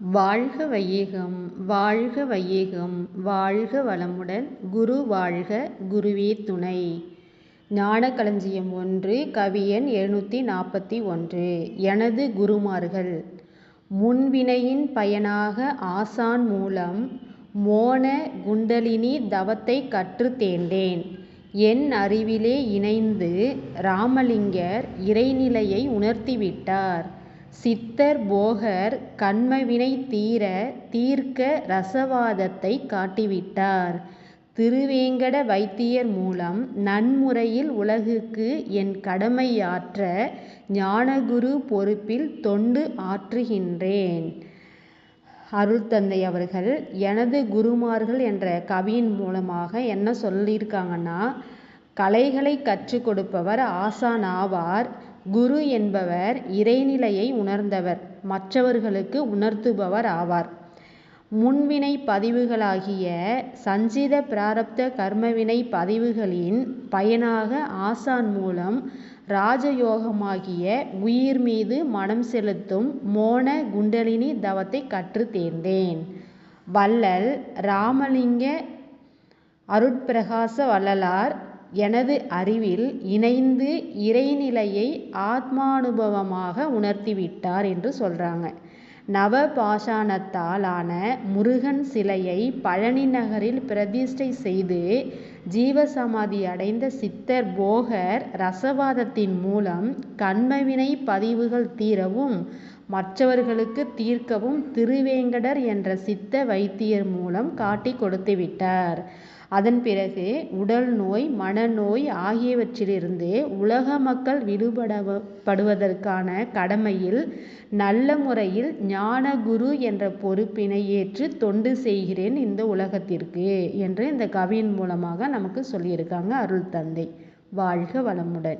வாழ்க வையகம் வாழ்க வையகம் வாழ்க வளமுடன் குரு வாழ்க குருவே துணை. ஞானக்களஞ்சியம் ஒன்று கவியன் எழுநூற்றி நாற்பத்தி ஒன்று. எனது குருமார்கள் முன்வினையின் பயனாக ஆசான் மூலம் மோன குண்டலினி தவத்தை கற்று தேர்ந்தேன். என் அறிவிலே இணைந்து ராமலிங்கர் இறைநிலையை உணர்த்திவிட்டார். சித்தர் போகர் கண்மவினை தீர தீர்க்க ரசவாதத்தை காட்டிவிட்டார். திருவேங்கட வைத்தியர் மூலம் நன்முறையில் உலகுக்கு என் கடமையாற்ற ஞானகுரு பொறுப்பில் தொண்டு ஆற்றுகின்றேன். அருள்தந்தை அவர்கள் எனது குருமார்கள் என்ற கவியின் மூலமாக என்ன சொல்லியிருக்காங்கன்னா கலைகளை கற்றுக் கொடுப்பவர் ஆசான் ஆவார். குரு என்பவர் இறைநிலையை உணர்ந்தவர் மற்றவர்களுக்கு உணர்த்துபவர் ஆவார். முன்வினை பதிவுகளாகிய சஞ்சித பிராரப்த கர்மவினை பதிவுகளின் பயனாக ஆசான் மூலம் ராஜயோகமாகிய உயிர் மீது மனம் செலுத்தும் மோன குண்டலினி தவத்தை கற்று தேர்ந்தேன். வள்ளல் ராமலிங்க அருட்பிரகாச வள்ளலார் எனது அறிவில் இணைந்து இறைநிலையை ஆத்மானுபவமாக உணர்த்திவிட்டார் என்று சொல்கிறாங்க நவபாஷாணத்தால் ஆன முருகன் சிலையை பழனி நகரில் பிரதிஷ்டை செய்து ஜீவசமாதி அடைந்த சித்தர் போகர் ரசவாதத்தின் மூலம் கண்மவினை பதிவுகள் தீரவும் மற்றவர்களுக்கு தீர்க்கவும் திருவேங்கடர் என்ற சித்த வைத்தியர் மூலம் காட்டி கொடுத்துவிட்டார் அதன் பிறகு உடல் நோய் மனநோய் ஆகியவற்றிலிருந்து உலக மக்கள் விடுபடப்படுவதற்கான கடமையில் நல்ல முறையில் ஞானகுரு என்ற பொறுப்பினை ஏற்று தொண்டு செய்கிறேன் இந்த உலகத்திற்கு என்று இந்த கவியின் மூலமாக நமக்கு சொல்லியிருக்காங்க அருள் தந்தை. வாழ்க வளமுடன்.